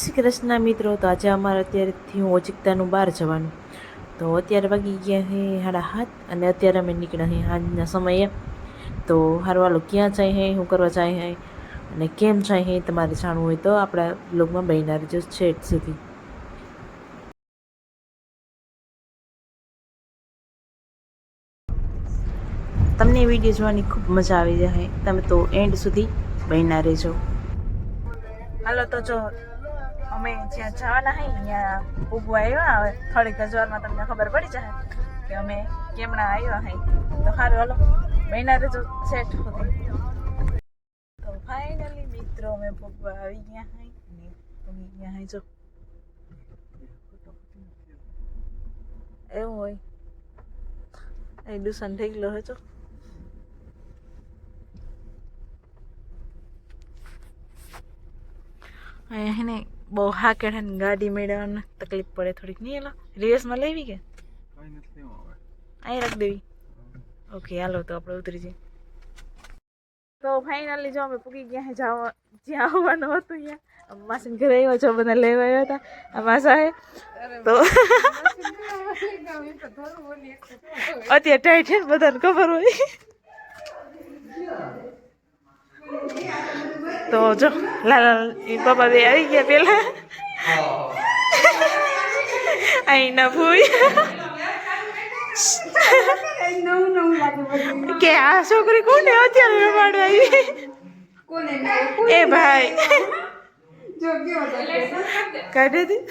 શ્રી કૃષ્ણ મિત્રો. તો આજે અમારે અત્યારેથી હું ઓચિકતાનું બહાર જવાનું. તો અત્યારે વાગી ગયા હે સાડા હાથ અને અત્યારે અમે નીકળ્યા હે સાંજના સમયે. તો હારવાલો ક્યાં જાય હે, શું કરવા જાય હે અને કેમ જાય હે તમારે જાણવું હોય તો આપણા બ્લોગમાં બહેના રહેજો છેટ સુધી. તમને વીડિયો જોવાની ખૂબ મજા આવી જાય તમે તો એન્ડ સુધી બહેના રહેજો. હાલો તો જો અમે જ્યાં જવાના હઈ ત્યાં ઉગવા આવ્યા. હવે થોડીક જ તમને ખબર પડી જશે કે અમે કેમણા આવ્યા હઈ તો સારું હાલો. મહિના રજો સેટ સુધી. તો ફાઇનલી મિત્રો, અમે ભોગવા આવી ગયા હઈ ને ભોગી ગયા હઈ જો. એવું હોય. અહીં દુસન થઈ ગયેલો હજો અહીંયા હે ને બહુ હાકેડ કે ગાડી મેળવવાની તકલીફ પડે થોડીક. નહીં એલો રિવર્સમાં લેવી કે? અહીં રાખી દેવી. ઓકે હાલો તો આપણે ઉતરી જઈએ. તો ફાઇનલી જો અમે પૂકી ગયા હે જવા જ્યાં આવવાનું હતું અહીંયા. માસીને ઘરે આવ્યા છો બધા લેવા આવ્યા હતા. આ માસા હે. તો અત્યારે ટાઈટ છે બધાને ખબર હોય. તો જો, લાલા એ પપ્પા બે આવી ગયા પેલા. અહીંના ભૂઈ. કે આ છોકરી કોને અત્યારે રમાડે આવી? એ ભાઈ. કાઢે દી.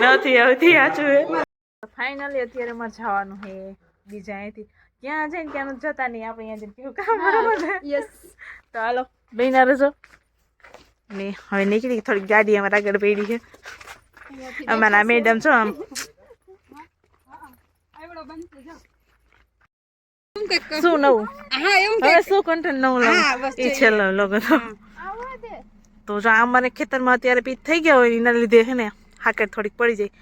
નથી આવતી એ ફાઇનલી અત્યારે અમારે જવાનું છે બીજા અહીંથી. ક્યાં જઈને ક્યાં જતા નહીં આપણે અહીંયા જઈને કેવું કામ બરાબર યસ તો હાલો બેના રહેજો ને હવે નીકળી થોડીક ગાડી અમારા આગળ પડી છે. અમારા મેડમ છો આમ. શું નવું? હવે શું કન્ટેન્ટ નવું એ છેલ્લો લોકો તો જો આમ અમારે ખેતરમાં અત્યારે પીચ થઈ ગયા હોય એના લીધે છે ને હાકર થોડીક પડી જાય.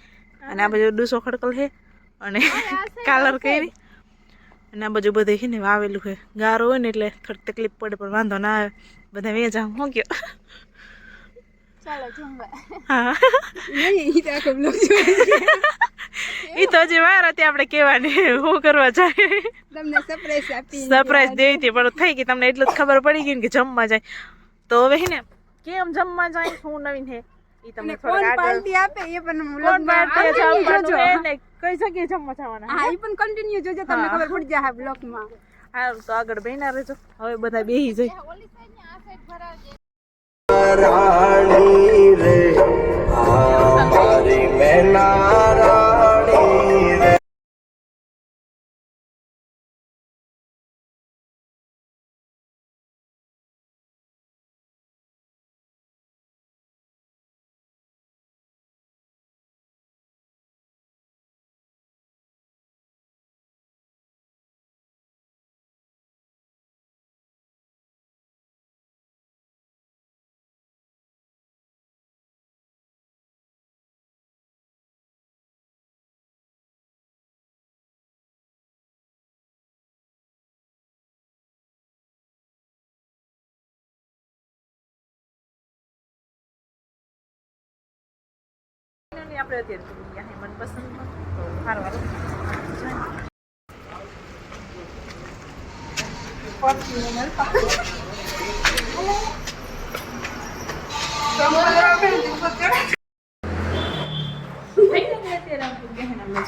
અને આ બાજુ ડૂસો ખડકલ છે અને કાલર કરી. અને આ બાજુ બધે છે ને વાવેલું છે. ગારો હોય ને એટલે થોડીક તકલીફ પડે પણ વાંધો ના આવે. બધા વેચા હું ગયો. એ તો હજી વાર હતી આપણે કહેવાની શું કરવા જાય. તમને સરપ્રાઈઝ દેવી હતી પણ થઈ ગઈ. તમને એટલું જ ખબર પડી ગઈ ને કે જમવા જાય. તો હવે હે ને કેમ જમવા જાય શું નવીન હે તમને કોણ થોડાક પાર્ટી આપે એ પણ કોણ પાર્ટી જોજો. કઈ જગ્યાએ જમવા જવાના હા એ પણ કન્ટિન્યુ જોજો તમને. ખબર પડી જાય બ્લોગમાં હા તો આગળ બેના રહેજો. હવે બધા બેહી જાય રાણી રે મારી મેના Finally આપણે અત્યારે પૂરી ગયા મનપસંદમાં. સારું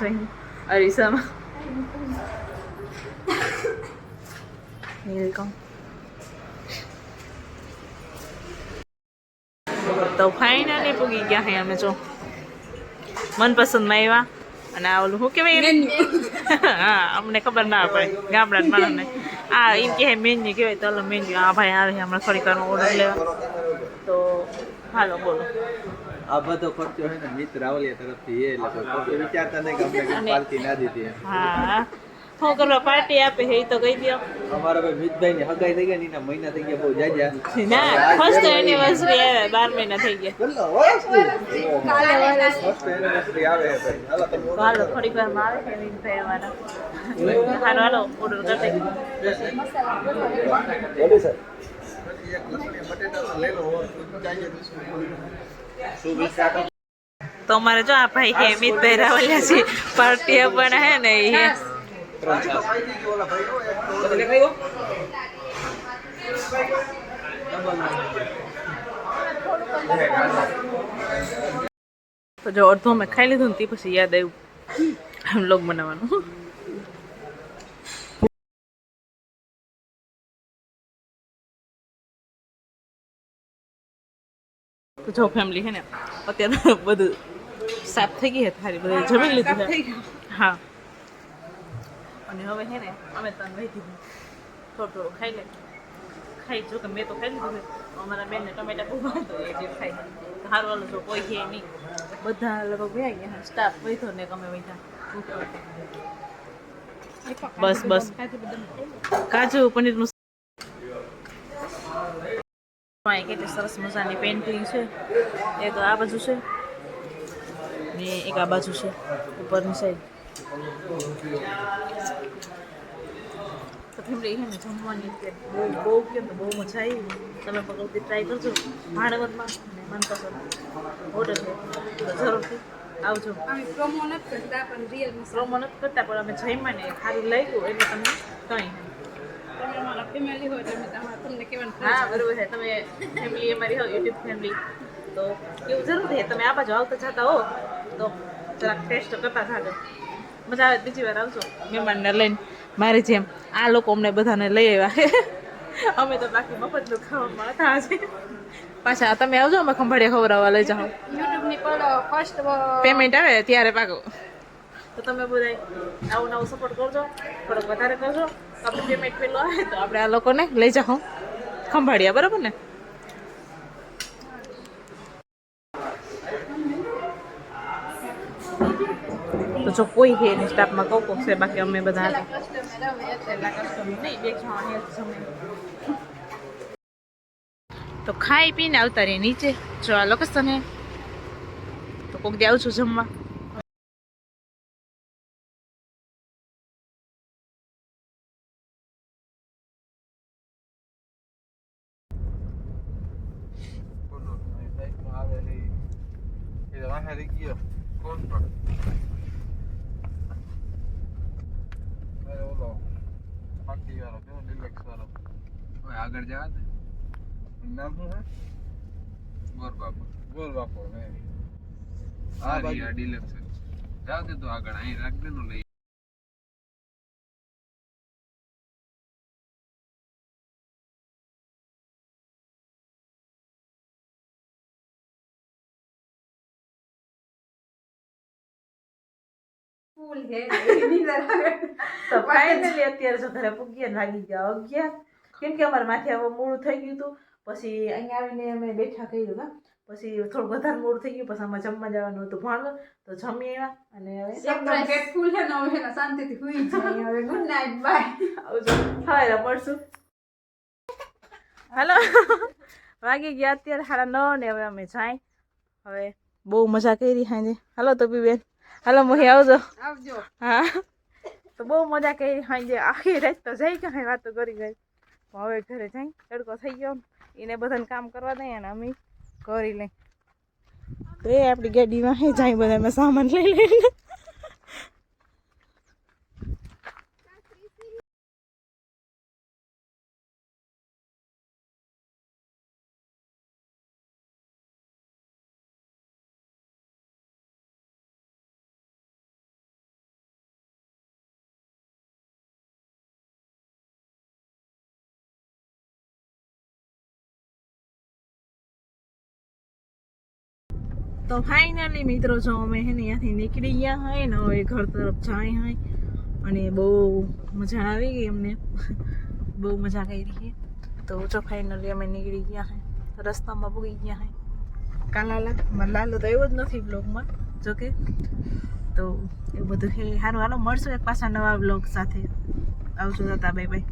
જોઈ અરીસામાં. વેલકમ તો ફાઇનલી પૂગી ગયા હે અમે જો. મનપસંદમાં આવ્યા અને આ ઓલું શું કહેવાય એને? હા અમને ખબર ના પડે ગામડા માણસને. આ એમ કહે મેન્યુ કહેવાય. તો મેન્યુ આ ભાઈ આવે હમણાં થોડીક વારમાં ઓર્ડર લેવા. તો હાલો બોલો. આ બધો ખર્ચો હોય ને મિત્ર રાવલિયા તરફથી એ એટલે વિચારતા નહીં કે અમને કંઈક ના દીધી હા. કરવા પાર્ટી આપે હે તો કહી દો અમારા ભાઈ મિતભાઈ ની હગાઈ થઈ ગઈ ને એના મહિના થઈ ગયા બહુ જાજા. ના ફર્સ્ટ એનિવર્સરી આવે? બાર મહિના થઈ ગયા. કાલે વરસ ફર્સ્ટ એનિવર્સરી આવે હે ભાઈ. હાલો તમે હાલો થોડીક વારમાં આવે છે એની ભાઈ અમારા હાલો હાલો ઓર્ડર કરી બોલો સર તો અમારે જો આ ભાઈ કે મિતભાઈ રાવલિયા છે પાર્ટી પણ હે ને એ તો જો અડધો મેં ખાઈ લીધું ને તે પછી યાદ આવ્યું. લોગ બનાવવાનું. તો જો ફેમિલી છે ને અત્યારે બધું સાફ થઈ ગઈ હે તારી બધું જમી લીધું હા. અને હવે હે ને અમે તને વહી દીધું. થોડું થોડું ખાઈ લે. ખાઈ જો કે મેં તો ખાઈ લીધું અમારા બેનને ટમેટા બહુ ભાવતો એ જે તો સારું વાળું જો કોઈ છે નહીં. બધા લગભગ ગયા ગયા. સ્ટાફ વૈધો ને ગમે વૈધા બસ બસ. કાજુ પનીરનું કેટલી સરસ મજાની પેન્ટિંગ છે. એક આ બાજુ છે. ને એક આ બાજુ છે ઉપરની સાઈડ તો ફેમિલી છે ને જમવાની કે બહુ બહુ કેમ તો બહુ મજા આવી. તમે પકડતી ટ્રાય કરજો. મનપસંદ હોટલ જરૂરથી આવજો. અમે promo નથી કરતા પણ માં પ્રોમો નથી કરતા પણ અમે જઈમાં ને સારું લાગ્યું એટલે તમને કંઈ. તમે અમારા family હોય એટલે તમારે તમને કહેવાનું હા બરોબર છે. તમે ફેમિલી અમારી હો યુટ્યુબ ફેમિલી તો એવું જરૂર છે? તમે આ બાજુ આવતા જતા હો. તો જરાક ટેસ્ટ કરતા થાજો. મજા આવે બીજી વાર આવજો. મહેમાનને લઈને. મારી જેમ. આ લોકો અમને બધાને લઈ આવ્યા. અમે તો બાકી મફતનું ખાવામાં હતા આજે પાછા તમે આવજો અમે ખંભાળિયા ખવડાવવા લઈ જાઓ. યુટ્યુબની પણ પર ફર્સ્ટ પેમેન્ટ આવે ત્યારે પાકો. તો તમે બધા આવું નવું સપોર્ટ કરજો. થોડોક વધારે કરજો. આપણે પેમેન્ટ પેલું આવે તો આપણે આ લોકોને લઈ જાઓ. ખંભાળિયા બરાબર ને? જો કોઈ છે એની સ્ટાફમાં કોક કોક છે બાકી અમે બધા તો ખાઈ પીને આવતા રહે નીચે. જો આ લોકેશન હે. તો કોક દે આવું છું જમવા. આગળ જવા દે. નામ શું છે? ગોર બાપુ. ગોર બાપો ને આ ડિલક્સ જાવ દે તો આગળ અહીં રાખ દે નો લઈ ફૂલ હે એની તો ફાઇનલી અત્યારે જો ઘરે પૂગીએ ને ગયા અગિયાર કેમ કે અમારે માથે હવે મોડું થઈ ગયું હતું પછી અહીંયા આવીને અમે બેઠા કર્યું હા પછી થોડું વધારે મૂળ થઈ ગયું પછી આમાં જમવા જવાનું હતું ભણવા તો જમી આવ્યા અને હવે છે ને હવે શાંતિથી સુઈ જાય હવે ગુડ નાઇટ બાય આવજો હવે મળશું હાલો વાગી ગયા અત્યારે સાડા નવ ને હવે અમે જાય હવે બહુ મજા કરી હાજે હાલો તો બેન હાલો મોહી આવજો. આવજો. હા. તો બહુ મજા કરી સાંજે આખી રાત તો જઈ કાંઈ વાતો કરી ગઈ હવે ઘરે જઈ તડકો થઈ ગયો. એને બધાને કામ કરવા દઈએ ને અમે કરી લઈ. તો એ આપણી ગાડીમાં જાય બધા અમે સામાન લઈ લઈને. તો ફાઇનલી મિત્રો જો અમે હે ને ત્યાંથી નીકળી ગયા હોય ને હવે ઘર તરફ જાય હોય અને બહુ મજા આવી ગઈ અમને. બહુ મજા કરી તો જો ફાઇનલી અમે નીકળી ગયા હોય રસ્તામાં પૂગી ગયા હોય કાલાલા મારો લાલો તો એવો જ નથી બ્લોગમાં જોકે તો એવું બધું હે. સારું હાલો, મળશું એક પાછા નવા બ્લોગ સાથે. આવજો દાદા બાય બાય